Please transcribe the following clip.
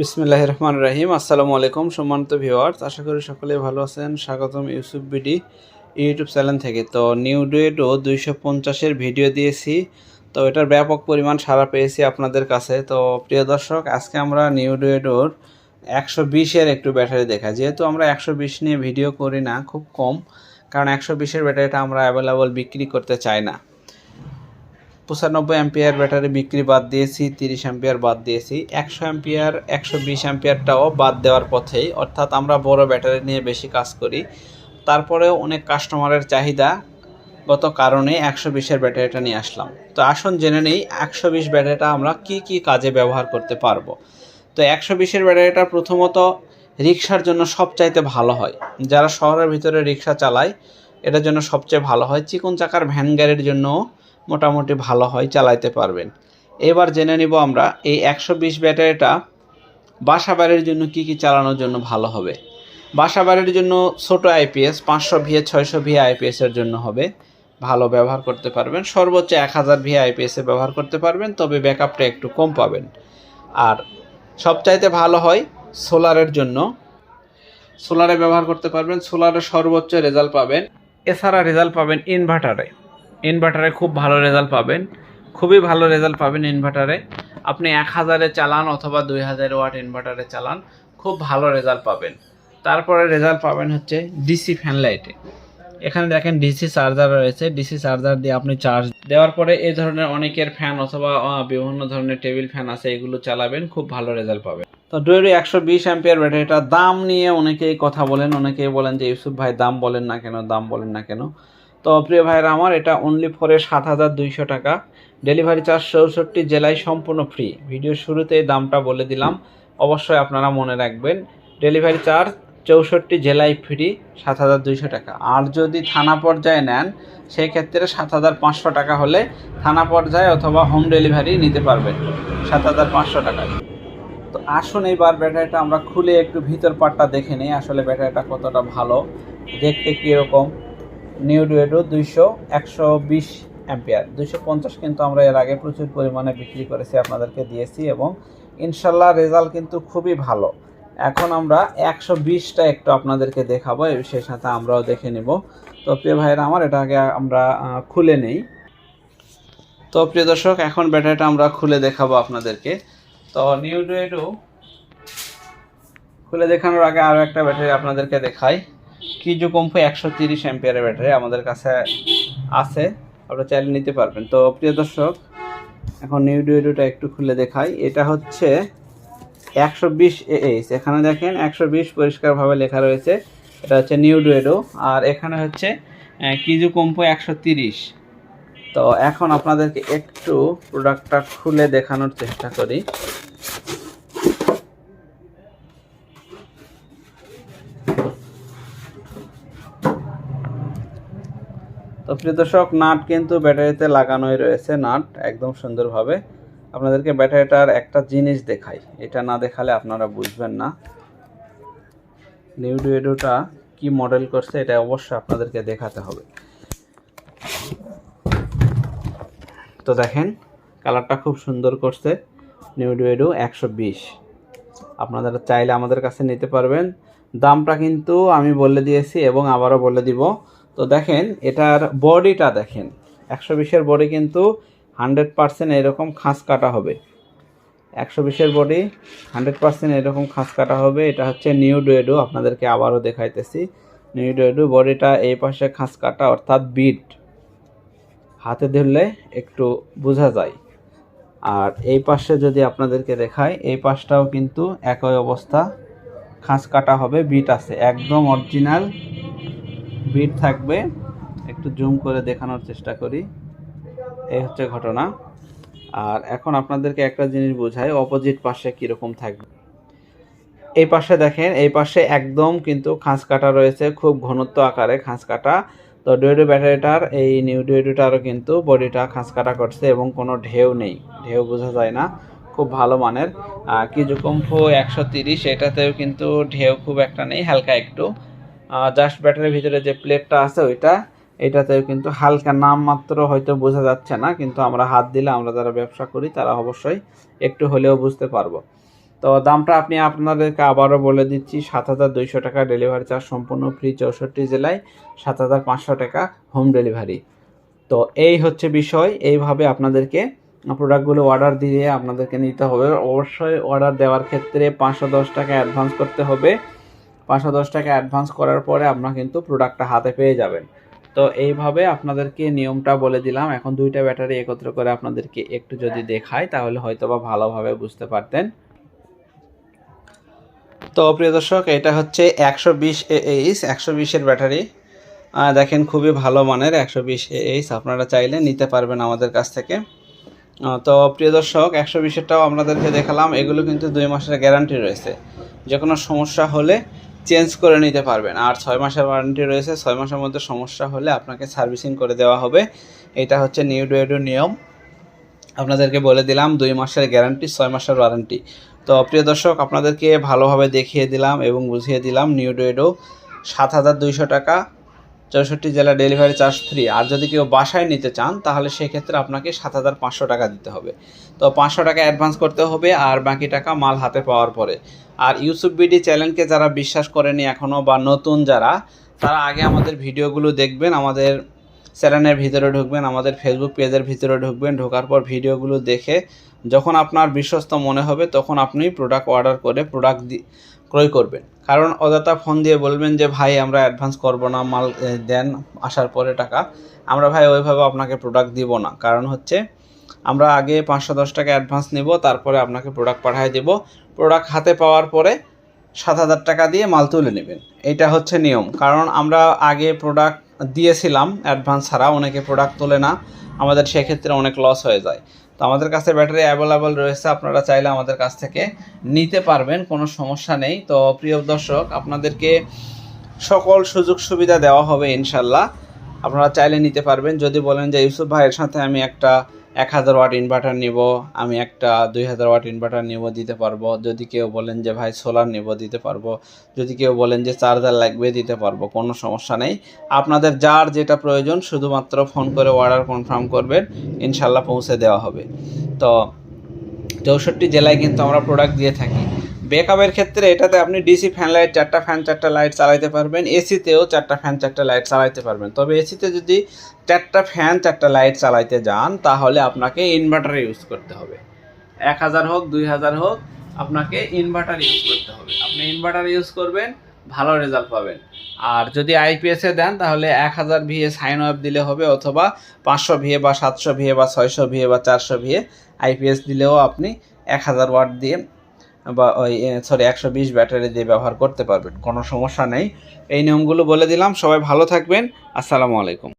বিসমিল্লাহ রহমান রাহিম আসসালামু আলাইকুম, সম্মানিত ভিওয়ার্স আশা করি সকলে ভালো আছেন। স্বাগতম ইউসুফ বিডি ইউটিউব চ্যানেল থেকে। তো নিউ ডুয়েটও দুইশো পঞ্চাশের ভিডিও দিয়েছি। তো এটার ব্যাপক পরিমাণ সাড়া পেয়েছি আপনাদের কাছে। তো প্রিয় দর্শক, আজকে আমরা নিউ ডুয়েটোর একশো বিশের একটু ব্যাটারি দেখা যেহেতু আমরা একশো বিশ নিয়ে ভিডিও করি না, খুব কম। কারণ একশো বিশের ব্যাটারিটা আমরা অ্যাভেলেবল বিক্রি করতে চাই না। পঁচানব্বই অ্যাম্পিয়ার ব্যাটারি বিক্রি বাদ দিয়েছি, তিরিশ অ্যাম্পিয়ার বাদ দিয়েছি। একশো অ্যাম্পিয়ার, একশো বিশ অ্যাম্পিয়ারটাও বাদ দেওয়ার পথেই, অর্থাৎ আমরা বড় ব্যাটারি নিয়ে বেশি কাজ করি। তারপরেও অনেক কাস্টমারের চাহিদা গত কারণে একশো বিশের ব্যাটারিটা নিয়ে আসলাম। তো আসুন জেনে নেই, একশো বিশ ব্যাটারিটা আমরা কি কি কাজে ব্যবহার করতে পারব। তো একশো বিশের ব্যাটারিটা প্রথমত রিক্সার জন্য সবচাইতে ভালো হয়। যারা শহরের ভিতরে রিক্সা চালায়, এটার জন্য সবচেয়ে ভালো হয়। চিকন চাকার ভ্যান গাড়ির জন্য মোটামুটি ভালো হয়, চালাইতে পারবেন। এবার জেনে নিব আমরা এই একশো বিশ ব্যাটারিটা বাসা বাড়ির জন্য কি কি চালানোর জন্য ভালো হবে। বাসা বাড়ির জন্য ছোট আইপিএস পাঁচশো ভিএ ছয়শো ভিএ আইপিএসের জন্য হবে। ভালো ব্যবহার করতে পারবেন। সর্বোচ্চ এক হাজার ভিএ আইপিএসে ব্যবহার করতে পারবেন, তবে ব্যাকআপটা একটু কম পাবেন। আর সবচাইতে ভালো হয় সোলারের জন্য। সোলারে ব্যবহার করতে পারবেন, সোলারে সর্বোচ্চ রেজাল্ট পাবেন। এছাড়া রেজাল্ট পাবেন ইনভার্টারে। ইনভার্টারে খুব ভালো রেজাল্ট পাবেন। খুবই ভালো রেজাল্ট পাবেন ইনভার্টারে আপনি এক হাজারে চালান অথবা দুই হাজার ওয়াট ইনভার্টারে চালান, খুব ভালো রেজাল্ট পাবেন। তারপরে রেজাল্ট পাবেন হচ্ছে ডিসি ফ্যান লাইটে এখানে দেখেন ডিসি চার্জার রয়েছে। ডিসি চার্জার দিয়ে আপনি চার্জ দেওয়ার পরে এই ধরনের অনেকের ফ্যান অথবা বিভিন্ন ধরনের টেবিল ফ্যান আছে, এগুলো চালাবেন, খুব ভালো রেজাল্ট পাবেন। তো ডুয়েরো একশো বিশ অ্যাম্পিয়ার ব্যাটারিটা দাম নিয়ে অনেকেই কথা বলেন। অনেকেই বলেন যে, ইউসুফ ভাই, দাম বলেন না কেন? দাম বলেন না কেন? তো প্রিয় ভাইরা আমার, এটা অনলি ফরে সাত হাজার দুইশো টাকা। ডেলিভারি চার্জ চৌষট্টি জেলায় সম্পূর্ণ ফ্রি ভিডিওর শুরুতেই দামটা বলে দিলাম। অবশ্যই আপনারা মনে রাখবেন ডেলিভারি চার্জ চৌষট্টি জেলায় ফ্রি সাত হাজার দুইশো টাকা। আর যদি থানা পর্যায়ে নেন সেই ক্ষেত্রে সাত হাজার পাঁচশো টাকা হলে থানা পর্যায়ে অথবা হোম ডেলিভারি নিতে পারবেন। সাত হাজার পাঁচশো টাকায় তো আসুন এইবার ব্যাটারিটা, আমরা খুলে একটু ভিতর পাটটা দেখে নিই। আসলে ব্যাটারিটা কতটা ভালো, দেখতে কীরকম? নিউ ডুয়েডো দুইশো একশো বিশ অ্যাম্পিয়ার। দুইশো পঞ্চাশ কিন্তু আমরা এর আগে প্রচুর পরিমাণে বিক্রি করেছি, আপনাদেরকে দিয়েছি এবং ইনশাল্লাহ রেজাল্ট কিন্তু খুবই ভালো। এখন আমরা একশো বিশটা একটু আপনাদেরকে দেখাবো সেই সাথে আমরাও দেখে নেব। তো প্রিয় ভাইয়েরা আমার, এটা আগে আমরা খুলে নেই। তো প্রিয় দর্শক, এখন ব্যাটারিটা আমরা খুলে দেখাবো আপনাদেরকে। তো নিউ ডুয়েডো খুলে দেখানোর আগে আরও একটা ব্যাটারি আপনাদেরকে দেখাই। কিজু কম্পো, একশো তিরিশ অ্যাম্পিয়ারের ব্যাটারি আমাদের কাছে আছে। আপনারা চাইলে নিতে পারবেন। তো প্রিয় দর্শক, এখন নিউ ডুয়েডোটা একটু খুলে দেখাই। এটা হচ্ছে একশো বিশ এইচ এখানে দেখেন একশো বিশ পরিষ্কারভাবে লেখা রয়েছে। এটা হচ্ছে নিউ ডুয়েডো আর এখানে হচ্ছে কিজু কম্পো, একশো তিরিশ। তো এখন আপনাদেরকে একটু প্রোডাক্টটা খুলে দেখানোর চেষ্টা করি। তো প্রিয় দর্শক, নাট কিন্তু ব্যাটারিতে লাগানোই রয়েছে নাট, একদম সুন্দরভাবে। আপনাদেরকে ব্যাটারিটার একটা জিনিস দেখাই। এটা না দেখালে আপনারা বুঝবেন না। নিউ ডুয়েডোটা কি মডেল করছে, এটা অবশ্যই আপনাদেরকে দেখাতে হবে। তো দেখেন, কালারটা খুব সুন্দর করছে নিউ ডুয়েডো একশো বিশ। আপনারা চাইলে আমাদের কাছে নিতে পারবেন। দামটা কিন্তু আমি বলে দিয়েছি এবং আবারও বলে দিব। তো দেখেন, এটার বডিটা দেখেন। একশো বিশের বডি কিন্তু হান্ড্রেড পার্সেন্ট এরকম খাঁজ কাটা হবে। একশো বিশের বডি হান্ড্রেড পার্সেন্ট এরকম খাঁজ কাটা হবে। এটা হচ্ছে নিউ ডুয়েডো, আপনাদেরকে আবারও দেখাইতেছি। নিউ ডুয়েডো, বডিটা এই পাশে খাঁজ কাটা, অর্থাৎ বিট। হাতে ধরলে একটু বোঝা যায়। আর এই পাশে যদি আপনাদেরকে দেখাই, এই পাশটাও কিন্তু একই অবস্থা। খাঁজ কাটা হবে, বিট আছে। একদম অরিজিনাল বিট থাকবে। একটু জুম করে দেখানোর চেষ্টা করি। এই হচ্ছে ঘটনা। আর এখন আপনাদেরকে একটা জিনিস বোঝাই, অপোজিট পাশে কীরকম থাকবে। এই পাশে দেখেন, এই পাশে একদম কিন্তু খাঁজ কাটা রয়েছে, খুব ঘনত্ব আকারে খাঁজ কাটা। তো ডুয়েডো ব্যাটারিটার, এই নিউ ডুয়েডোটারও কিন্তু বডিটা খাঁজ কাটা করছে এবং কোনো ঢেউ নেই। ঢেউ বোঝা যায় না, খুব ভালো মানের। কিজুকম্ফো একশো তিরিশ, এটাতেও কিন্তু ঢেউ খুব একটা নেই, হালকা একটু। জাস্ট ব্যাটারির ভিতরে যে প্লেটটা আছে ওইটা, এটাতেও কিন্তু হালকা নাম মাত্র হয়তো বোঝা যাচ্ছে না, কিন্তু আমরা হাত দিলে আমরা যারা ব্যবসা করি, তারা অবশ্যই একটু হলেও বুঝতে পারব। তো দামটা আপনি আপনাদেরকে আবারও বলে দিচ্ছি, সাত হাজার দুইশো টাকা ডেলিভারি চার্জ সম্পূর্ণ ফ্রি চৌষট্টি জেলায়, সাত হাজার পাঁচশো টাকা হোম ডেলিভারি তো এই হচ্ছে বিষয়, এইভাবে আপনাদেরকে প্রোডাক্টগুলো অর্ডার দিয়ে আপনাদেরকে নিতে হবে। অবশ্যই অর্ডার দেওয়ার ক্ষেত্রে পাঁচশো দশ টাকা অ্যাডভান্স করতে হবে। পাঁচশো দশ টাকা অ্যাডভান্স করার পরে আপনার কিন্তু প্রোডাক্টটা হাতে পেয়ে যাবেন। তো এইভাবে আপনাদেরকে নিয়মটা বলে দিলাম। এখন দুইটা ব্যাটারি একত্র করে আপনাদেরকে একটু যদি দেখাই, তাহলে হয়তো বা ভালোভাবে বুঝতে পারতেন। তো প্রিয় দর্শক, এটা হচ্ছে একশো বিশ এইচ একশো বিশের ব্যাটারি দেখেন খুবই ভালো মানের একশো বিশ এইচ আপনারা চাইলে নিতে পারবেন আমাদের কাছ থেকে। তো প্রিয় দর্শক, একশো বিশেরটাও আপনাদেরকে দেখালাম। এগুলো কিন্তু দুই মাসের গ্যারান্টি রয়েছে। যে কোনো সমস্যা হলে চেঞ্জ করে নিতে পারবেন। আর ছয় মাসের ওয়ারেন্টি রয়েছে, ছয় মাসের মধ্যে সমস্যা হলে আপনাকে সার্ভিসিং করে দেওয়া হবে। এটা হচ্ছে নিউ ডুয়েডো নিয়ম। আপনাদেরকে বলে দিলাম, দুই মাসের গ্যারান্টি, ছয় মাসের ওয়ারেন্টি। তো প্রিয় দর্শক, আপনাদেরকে ভালোভাবে দেখিয়ে দিলাম এবং বুঝিয়ে দিলাম, নিউ ডুয়েডো সাত হাজার দুইশো টাকা চৌষট্টি জেলা ডেলিভারি চার্জ ফ্রি আর যদি কেউ বাসায় নিতে চান, তাহলে সেক্ষেত্রে আপনাকে সাত হাজার পাঁচশো টাকা দিতে হবে। তো পাঁচশো টাকা অ্যাডভান্স করতে হবে আর বাকি টাকা মাল হাতে পাওয়ার পরে। আর ইউসুফ বিডি চ্যানেলকে যারা বিশ্বাস করেনি এখনও বা নতুন যারা, তারা আগে আমাদের ভিডিওগুলো দেখবেন, আমাদের চ্যানেলের ভিতরে ঢুকবেন, আমাদের ফেসবুক পেজের ভিতরে ঢুকবেন, ঢোকার পর ভিডিওগুলো দেখে যখন আপনার বিশ্বস্ত মনে হবে, তখন আপনি প্রোডাক্ট অর্ডার করে প্রোডাক্ট ক্রয় করবেন। কারণ অযথা ফোন দিয়ে বলবেন যে, ভাই, আমরা অ্যাডভান্স করব না, মাল দেন আসার পরে টাকা। আমরা, ভাই, ওইভাবে আপনাকে প্রোডাক্ট দিব না। কারণ হচ্ছে, আমরা আগে পাঁচশো দশ টাকা অ্যাডভান্স নেব, তারপরে আপনাকে প্রোডাক্ট পাঠিয়ে দেব। প্রোডাক্ট হাতে পাওয়ার পরে সাত হাজার টাকা দিয়ে মাল তুলে নেবেন। এটা হচ্ছে নিয়ম। কারণ আমরা আগে প্রোডাক্ট দিয়েছিলাম অ্যাডভান্স ছাড়া, অনেকে প্রোডাক্ট তোলে না। আমাদের সেক্ষেত্রে অনেক লস হয়ে যায়। তো আমাদের কাছে ব্যাটারি অ্যাভেলেবল রয়েছে, আপনারা চাইলে আমাদের কাছ থেকে নিতে পারবেন, কোনো সমস্যা নেই। তো প্রিয় দর্শক, আপনাদেরকে সকল সুযোগ সুবিধা দেওয়া হবে ইনশাল্লাহ। আপনারা চাইলে নিতে পারবেন। যদি বলেন যে, ইউসুফ ভাইয়ের সাথে আমি একটা এক হাজার ওয়াট ইনভার্টার নিব, আমি একটা দুই হাজার ওয়াট ইনভার্টার নিব দিতে পারব। যদি কেউ বলেন যে, ভাই সোলার নিব দিতে পারব। যদি কেউ বলেন যে চার্জার লাগবে দিতে পারব, কোনো সমস্যা নেই। আপনাদের যার যেটা প্রয়োজন, শুধুমাত্র ফোন করে অর্ডার কনফার্ম করবেন, ইনশাল্লাহ পৌঁছে দেওয়া হবে। তো, চৌষট্টি জেলায় কিন্তু আমরা প্রোডাক্ট দিয়ে থাকি। বেকআপের ক্ষেত্রে এটাতে আপনি ডিসি ফ্যান লাইট, চারটা ফ্যান, চারটা লাইট চালাইতে পারবেন। এসিতেও চারটা ফ্যান, চারটা লাইট চালাইতে পারবেন। তবে এসিতে যদি চারটা ফ্যান, চারটা লাইট চালাইতে যান, তাহলে আপনাকে ইনভার্টার ইউজ করতে হবে। এক হাজার হোক, দুই হাজার হোক, আপনাকে ইনভার্টার ইউজ করতে হবে। আপনি ইনভার্টার ইউজ করবেন, ভালো রেজাল্ট পাবেন। আর যদি আইপিএসে দেন, তাহলে এক হাজার ভিএ সাইন ওয়েব দিলে হবে, অথবা পাঁচশো ভিএ বা সাতশো ভিএ বা ছয়শো ভিএ বা চারশো ভিএ আইপিএস দিলেও আপনি এক হাজার ওয়াট দিয়ে বা ওই সরি একশো বিশ ব্যাটারি দিয়ে ব্যবহার করতে পারবেন, কোনো সমস্যা নেই। এই নিয়মগুলো বলে দিলাম, সবাই ভালো থাকবেন, আসসালামু আলাইকুম।